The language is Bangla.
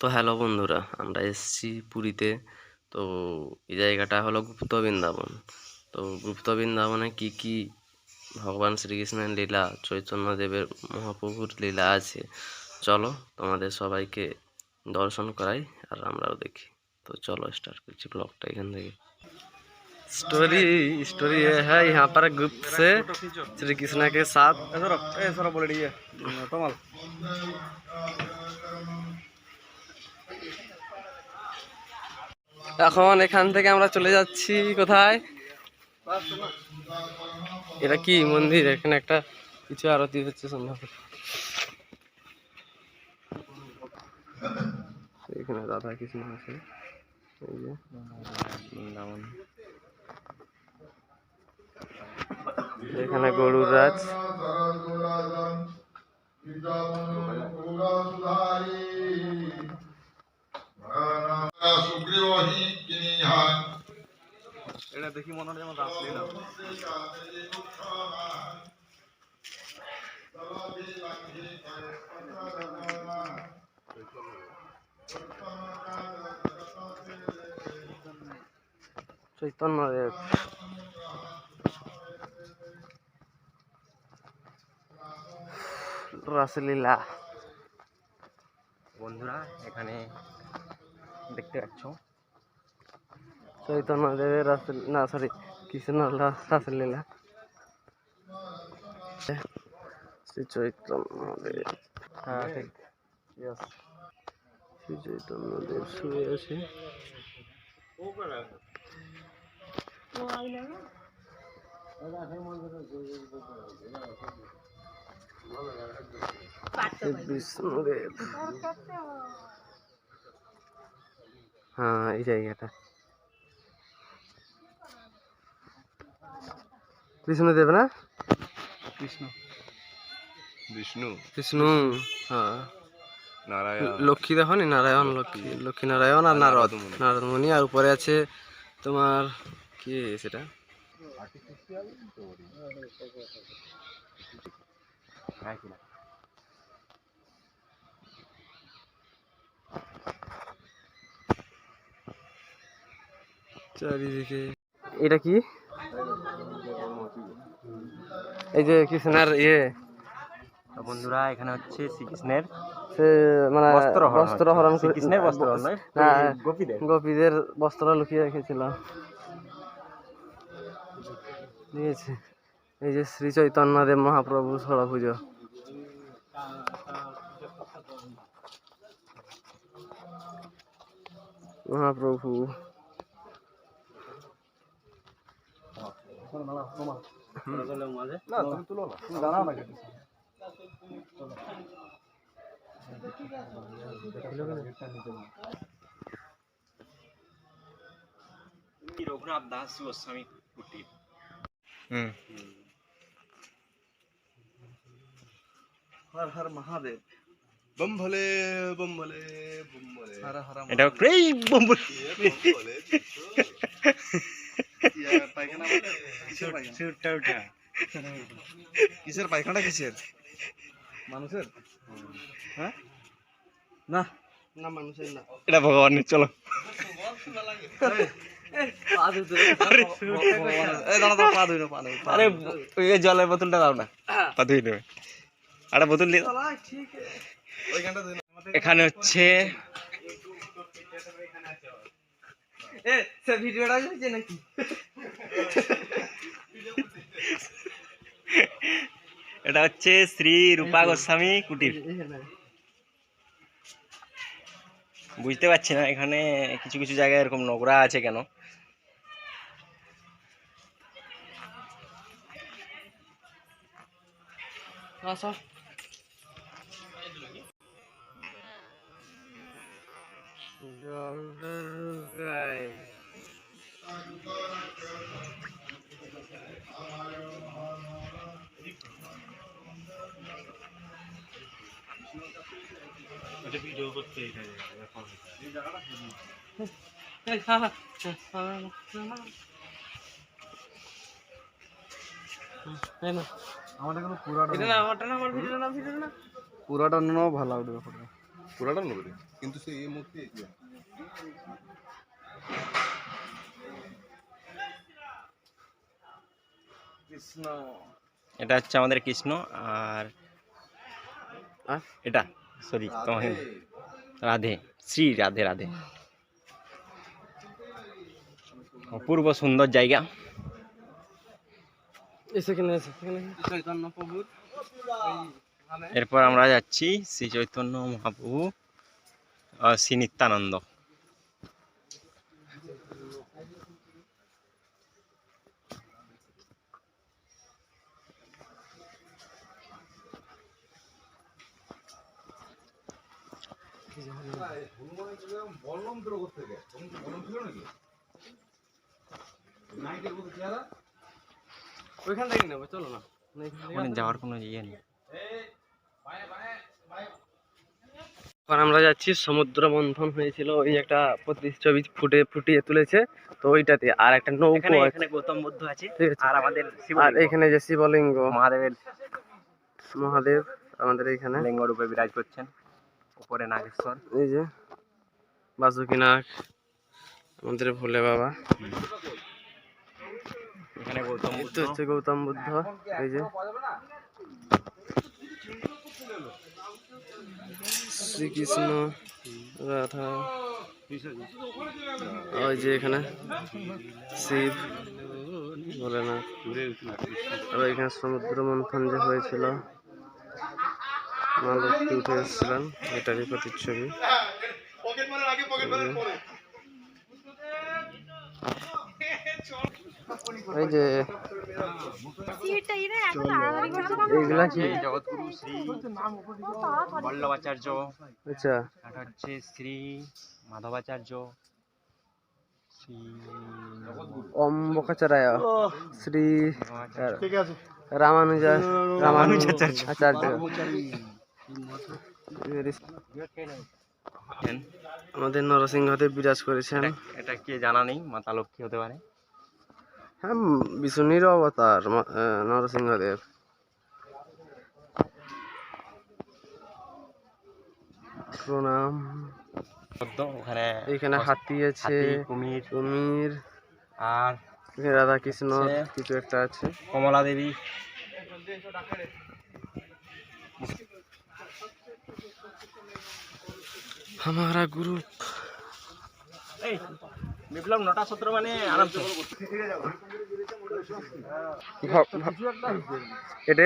তো হ্যালো বন্ধুরা আমরা এসেছি পুরীতে তো এই জায়গাটা হলো গুপ্ত বৃন্দাবন তো গুপ্ত বৃন্দাবনে কি কি ভগবান শ্রীকৃষ্ণের লীলা চৈতন্যদেবের মহাপ্রভুর লীলা আছে চলো তোমাদের সবাইকে দর্শন করাই আর আমরাও দেখি তো চলো স্টার্ট করছি ব্লগটা এখান থেকে स्टोरी स्टोरी ये है यहाँ पर गुप्त से श्री कृष्ण के साथ बोले रही है कमल এখন এখান থেকে আমরা চলে যাচ্ছি কোথায়? এটা কি মন্দির? এখানে একটা কিছু আরতি হচ্ছে সম্ভবত। এখানে রাধা কৃষ্ণ আছে। এখানে গরুর রাজ। এটা দেখি মনে হয় যেমন রাসলীলা চৈতন্য দেব রাসলীলা। বন্ধুরা এখানে দেখতে পাচ্ছ চৈতন্য দেবের রাসল না সরি কৃষ্ণ রাসলীলা শ্রী চৈতন্য দেব। হ্যাঁ ঠিক। শ্রী চৈতন্য দেব শুয়ে আছে। বিষ্ণুদেব হ্যাঁ এই জায়গাটা। বিষ্ণুদেব না? কৃষ্ণ। বিষ্ণু। বিষ্ণু হ্যাঁ। নারায়ণ। লক্ষ্মী দেখো নি নারায়ণ লক্ষ্মী লক্ষ্মী। নারায়ণ আর নারদ। নারদমণি আর উপরে আছে তোমার কি সেটা? চারিদিকে। এটা কি? এই যে কৃষ্ণের ইয়ে। বন্ধুরা এখানে হচ্ছে শ্রীকৃষ্ণের মানে বস্ত্র হরণ। শ্রীকৃষ্ণের বস্ত্র না, গোপীদের। গোপীদের বস্ত্র লুকিয়ে রেখেছিল। দিয়েছে। এই যে শ্রী চৈতন্যদেব মহাপ্রভু ষোড় পুজো মহাপ্রভু। না তুমি তুলো না। তুমি দাঁড়াও না কেন রঘুনাথ দাস গোস্বামী কুটির। হুম। হর হর মহাদেব। বম ভলে বম ভলে বম ভলে এটা এই বম্বল। ভলে পায়খানা? কিসের পায়খানা কিসের পায়খানা কিসের? মানুষের? হ্যাঁ? না। না মানুষের না। এটা ভগবানের চলো। ধুই ধুই আরে জলের বোতলটা দাও না। পা ধুয়ে নেবে। আরে বোতল দিয়ে দাও। এখানে হচ্ছে এটা হচ্ছে শ্রী রূপা গোস্বামী কুটির। বুঝতে পারছি না এখানে কিছু কিছু জায়গায় এরকম নোংরা আছে কেন? আসো। পুরাটা এটা না আমারটা না আমার ভিডিওটা না ভিডিওটা পুরাটা নাও ভালো লাগবে ফটো পুরাটা নেবে কিন্তু সেই এই। কৃষ্ণ। এটা হচ্ছে আমাদের কৃষ্ণ আর আর? এটা সরি তোমাকে রাধে শ্রী রাধে রাধে। অপূর্ব সুন্দর জায়গা। সেখানে সেখানে চৈতন্য প্রভুর এরপর আমরা যাচ্ছি শ্রী চৈতন্য মহাপ্রভু শ্রী নিত্যানন্দ। ওইখান থেকে নেব চলো না। যাওয়ার কোনো ইয়ে নেই। এখন আমরা যাচ্ছি সমুদ্র মন্থন হয়েছিল ওই একটা প্রতিচ্ছবি ফুটে ফুটিয়ে তুলেছে তো ওইটাতে আর একটা নৌকো এখানে আছে। গৌতম বুদ্ধ আছে আর আমাদের আর এখানে যে শিবলিঙ্গ। মহাদেবের। মহাদেব আমাদের এখানে। লিঙ্গ রূপে বিরাজ করছেন উপরে নাগেশ্বর। এই যে বাসুকিনাথ আমাদের ভোলে বাবা। এখানে গৌতম বুদ্ধ। হচ্ছে গৌতম বুদ্ধ এই যে। শ্রীকৃষ্ণ রাধা ওই যে এখানে শিব ভোলেনাথ আবার এখানে সমুদ্র মন্থন যে হয়েছিল মা লক্ষ্মী উঠে এসেছিলেন এটারই প্রতিচ্ছবি এই যে সিটটা এরা এত তাড়াতাড়ি করছে কেন? এইগুলা কি? জগৎগুরু শ্রী বল্লভাচার্য আচ্ছা। এটা হচ্ছে শ্রী মাধবাচার্য শ্রী অম্বকাচারায় শ্রী। রামানুজা রামানুজাচার্য। আচার্য আমাদের নরসিংহদেব বিরাজ করেছেন। এটা- এটা কে জানা নেই মাতা লক্ষ্মী হতে পারে। হ্যাঁ বিষ্ণুর অবতার ম- আহ, নরসিংহদেব প্রণাম পদ্ম ওখানে এখানে হাতি আছে হাতি, কুমির কুমির আর এখানে রাধা কৃষ্ণ আছে। কিছু একটা আছে কমলা দেবী हमारा গ্রুপ এই বিপ্লব নটা সতেরো মানে আরামসে এটা